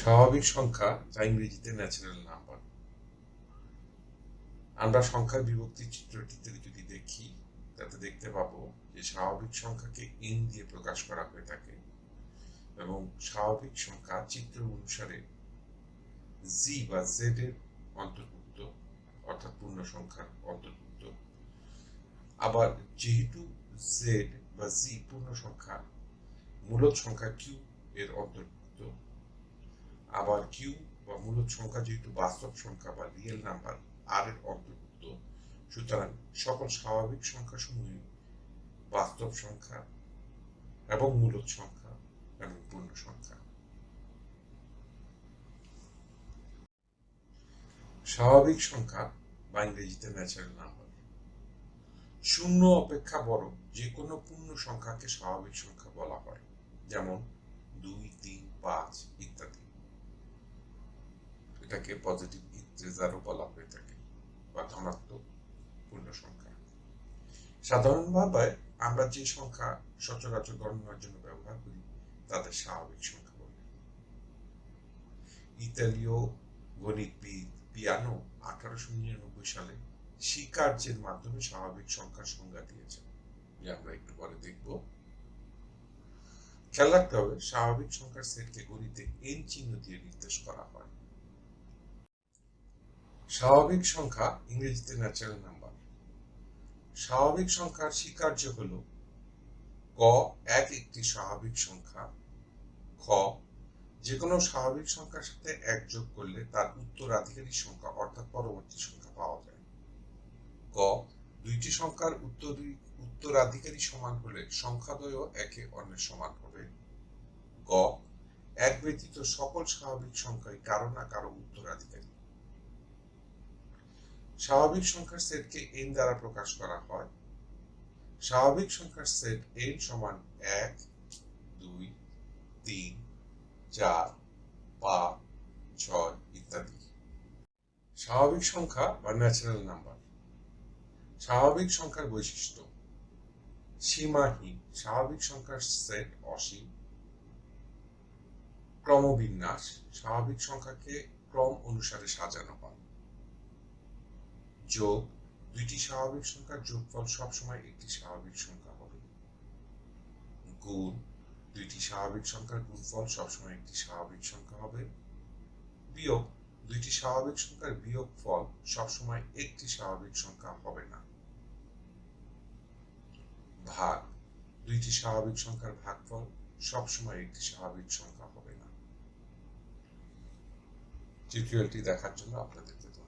স্বাভাবিক সংখ্যা, যা ইংরেজিতে ন্যাচারাল নাম্বার আমরা সংখ্যার বিভক্তি চিত্রটিতে যদি দেখি, তাতে দেখতে পাবো যে স্বাভাবিক সংখ্যাকে এন দিয়ে প্রকাশ করা হয়ে থাকে এবং স্বাভাবিক সংখ্যা চিত্র অনুসারে জি বা জেড এর অন্তর্ভুক্ত, অর্থাৎ পূর্ণ সংখ্যার অন্তর্ভুক্ত। আবার যেহেতু জেড বা জি পূর্ণ সংখ্যা, মূলত সংখ্যা কিউ এর অন্তর্ভুক্ত আবার কিউ বা মূলত সংখ্যা যেহেতু বাস্তব সংখ্যা বা রিয়েল নাম্বার আর এর অন্তর্ভুক্ত, সুতরাং সকল স্বাভাবিক সংখ্যা সমূহ বাস্তব সংখ্যা এবং মূলত সংখ্যা এবং পূর্ণ সংখ্যা। স্বাভাবিক সংখ্যা বা ইংরেজিতে ন্যাচারাল নাম্বার শূন্য অপেক্ষা বড় যে কোনো পূর্ণ সংখ্যাকে স্বাভাবিক সংখ্যা বলা হয়, যেমন দুই, তিন, পাঁচ ইত্যাদি। এটাকে পজিটিভ ইন্টিজারও বলা হয়ে থাকে, বা ধনাত্মক পূর্ণ সংখ্যা। সাধারণভাবে আমরা যে সংখ্যা সচরাচর গণনার জন্য ব্যবহার করি, তাদের স্বাভাবিক সংখ্যা বলে। ইতালীয় গণিতবিদ পিয়ানো আঠারোশো নিরানব্বই সালে স্বীকার্যের মাধ্যমে স্বাভাবিক সংখ্যার সংজ্ঞা দিয়েছেন। যে আমরা একটু পরে দেখব। খেয়াল রাখতে হবে, স্বাভাবিক সংখ্যার সেটকে গণিতে এন চিহ্ন দিয়ে নির্দেশ করা হয়। স্বাভাবিক সংখ্যা ইংরেজিতে ন্যাচারাল নাম্বার স্বাভাবিক সংখ্যার স্বীকার্য হল ক এক একটি স্বাভাবিক সংখ্যা, খ যে কোনো স্বাভাবিক সংখ্যার সাথে এক যোগ করলে তার উত্তরাধিকারী সংখ্যা অর্থাৎ পরবর্তী সংখ্যা পাওয়া যায়। ক দুইটি সংখ্যার উত্তরি উত্তরাধিকারী সমান হলে সংখ্যাদ্বয় একে অন্যের সমান হবে। গ এক ব্যতীত সকল স্বাভাবিক সংখ্যাই কারও না কারও উত্তরাধিকারী স্বাভাবিক সংখ্যার সেটকে এন দ্বারা প্রকাশ করা হয়। স্বাভাবিক সংখ্যার সেট এন সমান এক, দুই, তিন, চার, পাঁচ, ছয় ইত্যাদি। স্বাভাবিক সংখ্যা বা ন্যাচারাল নাম্বার স্বাভাবিক সংখ্যার বৈশিষ্ট্য। সীমাহীন। স্বাভাবিক সংখ্যার সেট অসীম। ক্রমবিন্যাস। স্বাভাবিক সংখ্যাকে ক্রম অনুসারে সাজানো হয়। যোগ, দুইটি স্বাভাবিক সংখ্যার যোগফল সবসময় একটি স্বাভাবিক সংখ্যা হবে। গুণ, দুইটি স্বাভাবিক সংখ্যার গুণফল সবসময় একটি স্বাভাবিক সংখ্যা হবে। বিয়োগ, দুইটি স্বাভাবিক সংখ্যার বিয়োগ ফল সবসময় একটি স্বাভাবিক সংখ্যা হবে না। ভাগ, দুইটি স্বাভাবিক সংখ্যার ভাগফল সবসময় একটি স্বাভাবিক সংখ্যা হবে না। টিউটোরিয়ালটি দেখার জন্য আপনাদেরকে ধন্যবাদ।